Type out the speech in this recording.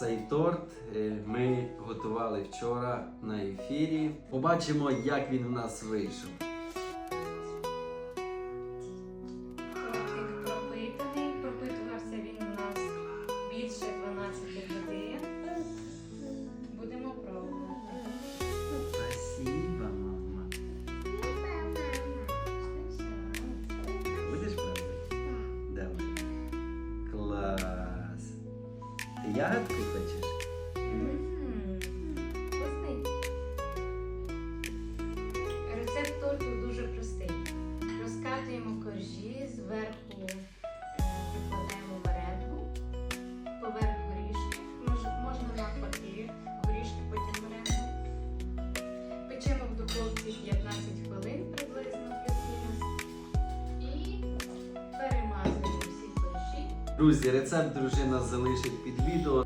Цей торт е, ми готували вчора на ефірі. Побачимо, як він у нас вийшов. Пропитаний. Пропитувався він у нас більше Ти ягодку хочеш? Вкусний. Рецепт торту дуже простий. Розкатуємо коржі, зверху е, прикладаємо меренгу, поверх горішки. Можна навпаки, горішки потім меренгу. Печемо в духовці 15 хвилин Друзі, рецепт дружина залишить під відео.